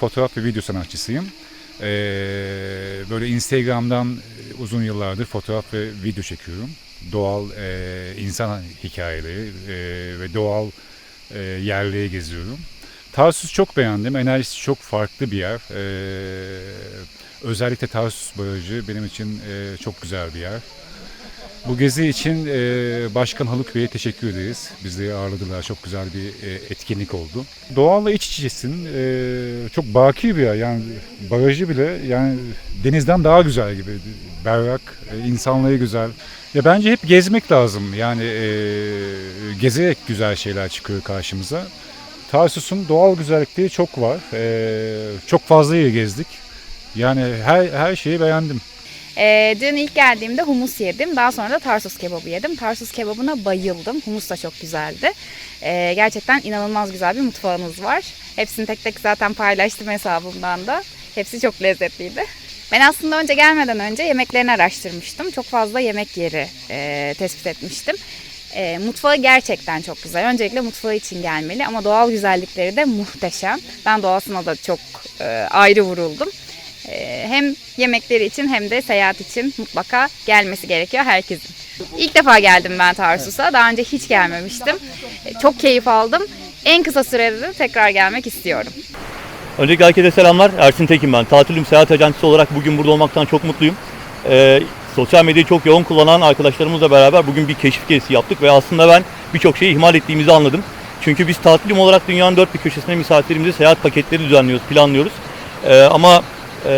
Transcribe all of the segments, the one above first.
Fotoğraf ve video sanatçısıyım. Ee, böyle Instagram'dan e, uzun yıllardır fotoğraf ve video çekiyorum. Doğal e, insan hikayeleri e, ve doğal e, yerleri geziyorum. Tarsus çok beğendim. Enerjisi çok farklı bir yer. Ee, özellikle Tarsus Barajı benim için e, çok güzel bir yer. Bu gezi için e, Başkan Haluk Bey'e teşekkür ederiz. Bizleri ağırladılar. Çok güzel bir e, etkinlik oldu. Doğalla iç içesin. E, çok baki bir yer. Yani barajı bile yani denizden daha güzel gibi. Berrak, e, insanları güzel. Ya bence hep gezmek lazım. Yani e, gezerek güzel şeyler çıkıyor karşımıza. Tarsus'un doğal güzellikleri çok var. E, çok fazla yer gezdik. Yani her her şeyi beğendim. Ee, dün ilk geldiğimde humus yedim. Daha sonra da Tarsus kebabı yedim. Tarsus kebabına bayıldım. Humus da çok güzeldi. Ee, gerçekten inanılmaz güzel bir mutfağınız var. Hepsini tek tek zaten paylaştım hesabımdan da. Hepsi çok lezzetliydi. Ben aslında önce gelmeden önce yemeklerini araştırmıştım. Çok fazla yemek yeri e, tespit etmiştim. E, mutfağı gerçekten çok güzel. Öncelikle mutfağı için gelmeli ama doğal güzellikleri de muhteşem. Ben doğasına da çok e, ayrı vuruldum. Ee, hem yemekleri için hem de seyahat için mutlaka gelmesi gerekiyor herkesin. İlk defa geldim ben Tarsus'a. Daha önce hiç gelmemiştim. Ee, Çok keyif aldım. En kısa sürede de tekrar gelmek istiyorum. Öncelikle herkese selamlar. Ersin Tekin ben. Tatilim seyahat ajansı olarak bugün burada olmaktan çok mutluyum. Ee, sosyal medyayı çok yoğun kullanan arkadaşlarımızla beraber bugün bir keşif gezisi yaptık ve aslında ben birçok şeyi ihmal ettiğimizi anladım. Çünkü biz tatilim olarak dünyanın dört bir köşesine misafirimize seyahat paketleri düzenliyoruz, planlıyoruz. Ee, ama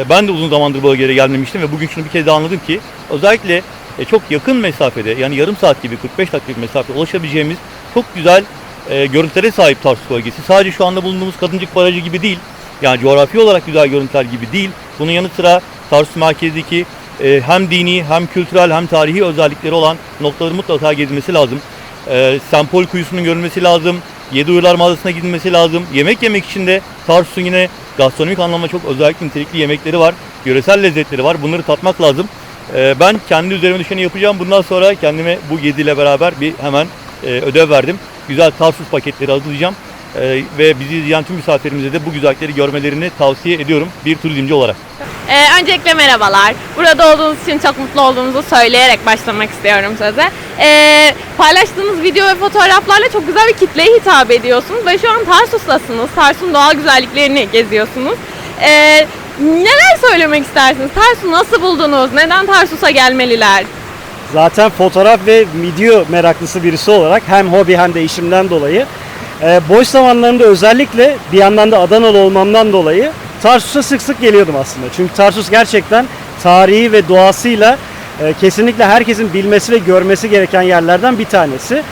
ben de uzun zamandır bu bölgeye gelmemiştim ve bugün şunu bir kez daha anladım ki özellikle e, çok yakın mesafede yani yarım saat gibi 45 dakikalık mesafede ulaşabileceğimiz çok güzel e, görüntülere sahip Tarsus bölgesi. Sadece şu anda bulunduğumuz Kadıncık Barajı gibi değil. Yani coğrafi olarak güzel görüntüler gibi değil. Bunun yanı sıra Tarsus merkezdeki e, hem dini hem kültürel hem tarihi özellikleri olan noktaları mutlaka gezilmesi lazım. E, Sempol kuyusunun görülmesi lazım. Yediuyular mağazasına gidilmesi lazım. Yemek yemek için de Tarsus'un yine gastronomik anlamda çok özellikle nitelikli yemekleri var. Yöresel lezzetleri var. Bunları tatmak lazım. E, ben kendi üzerime düşeni yapacağım. Bundan sonra kendime bu geziyle beraber bir hemen e, ödev verdim. Güzel Tarsus paketleri hazırlayacağım. E, ve bizi izleyen tüm misafirimize de bu güzellikleri görmelerini tavsiye ediyorum bir turizmci olarak. Ee, öncelikle merhabalar. Burada olduğunuz için çok mutlu olduğumuzu söyleyerek başlamak istiyorum söze. Ee, paylaştığınız video ve fotoğraflarla çok güzel bir kitleye hitap ediyorsunuz ve şu an Tarsus'tasınız. Tarsus'un doğal güzelliklerini geziyorsunuz. Ee, neler söylemek istersiniz? Tarsus'u nasıl buldunuz? Neden Tarsus'a gelmeliler? Zaten fotoğraf ve video meraklısı birisi olarak hem hobi hem de işimden dolayı e, boş zamanlarımda özellikle bir yandan da Adanalı olmamdan dolayı Tarsus'a sık sık geliyordum aslında. Çünkü Tarsus gerçekten tarihi ve doğasıyla e, kesinlikle herkesin bilmesi ve görmesi gereken yerlerden bir tanesi.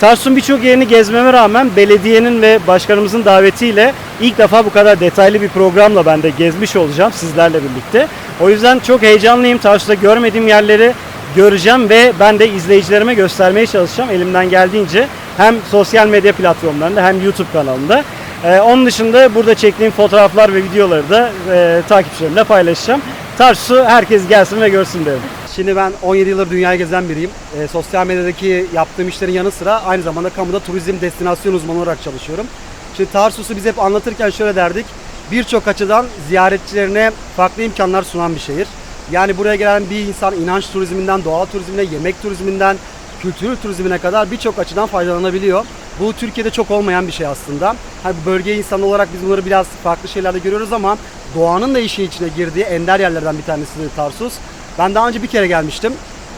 Tarsus'un birçok yerini gezmeme rağmen belediyenin ve başkanımızın davetiyle ilk defa bu kadar detaylı bir programla ben de gezmiş olacağım sizlerle birlikte. O yüzden çok heyecanlıyım. Tarsus'ta görmediğim yerleri göreceğim ve ben de izleyicilerime göstermeye çalışacağım elimden geldiğince. Hem sosyal medya platformlarında hem YouTube kanalında. Ee, onun dışında burada çektiğim fotoğraflar ve videoları da e, takipçilerimle paylaşacağım. Tarsus'u herkes gelsin ve görsün derim. Şimdi ben 17 yıldır dünyayı gezen biriyim. E, sosyal medyadaki yaptığım işlerin yanı sıra aynı zamanda kamuda turizm destinasyon uzmanı olarak çalışıyorum. Şimdi Tarsus'u biz hep anlatırken şöyle derdik. Birçok açıdan ziyaretçilerine farklı imkanlar sunan bir şehir. Yani buraya gelen bir insan inanç turizminden, doğal turizmine, yemek turizminden, kültür turizmine kadar birçok açıdan faydalanabiliyor. Bu Türkiye'de çok olmayan bir şey aslında. Hani bu bölge insanı olarak biz bunları biraz farklı şeylerde görüyoruz ama doğanın da işin içine girdiği ender yerlerden bir tanesi Tarsus. Ben daha önce bir kere gelmiştim.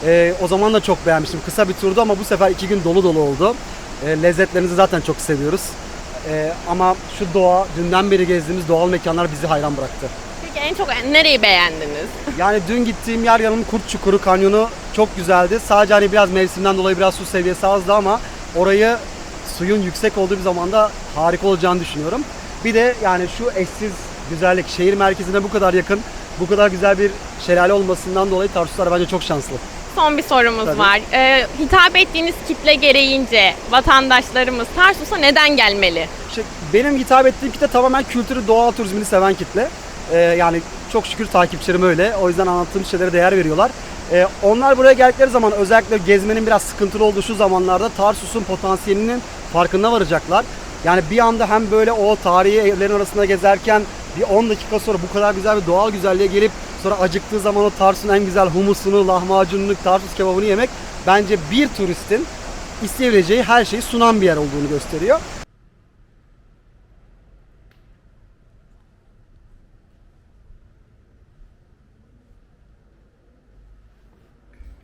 Ee, o zaman da çok beğenmiştim. Kısa bir turdu ama bu sefer iki gün dolu dolu oldu. Ee, lezzetlerinizi zaten çok seviyoruz. Ee, ama şu doğa, dünden beri gezdiğimiz doğal mekanlar bizi hayran bıraktı. Peki en çok nereyi beğendiniz? Yani dün gittiğim yer yanım Kurt Çukuru Kanyonu çok güzeldi. Sadece hani biraz mevsimden dolayı biraz su seviyesi azdı ama orayı suyun yüksek olduğu bir zamanda harika olacağını düşünüyorum. Bir de yani şu eşsiz güzellik, şehir merkezine bu kadar yakın, bu kadar güzel bir şelale olmasından dolayı Tarsuslar bence çok şanslı. Son bir sorumuz Tabii. var. Ee, hitap ettiğiniz kitle gereğince vatandaşlarımız Tarsus'a neden gelmeli? İşte benim hitap ettiğim kitle tamamen kültürü, doğal turizmini seven kitle. Ee, yani çok şükür takipçilerim öyle. O yüzden anlattığım şeylere değer veriyorlar. Ee, onlar buraya geldikleri zaman özellikle gezmenin biraz sıkıntılı olduğu şu zamanlarda Tarsus'un potansiyelinin farkına varacaklar. Yani bir anda hem böyle o tarihi evlerin arasında gezerken bir 10 dakika sonra bu kadar güzel bir doğal güzelliğe gelip sonra acıktığı zaman o Tarsus'un en güzel humusunu, lahmacununu, Tarsus kebabını yemek bence bir turistin isteyebileceği her şeyi sunan bir yer olduğunu gösteriyor.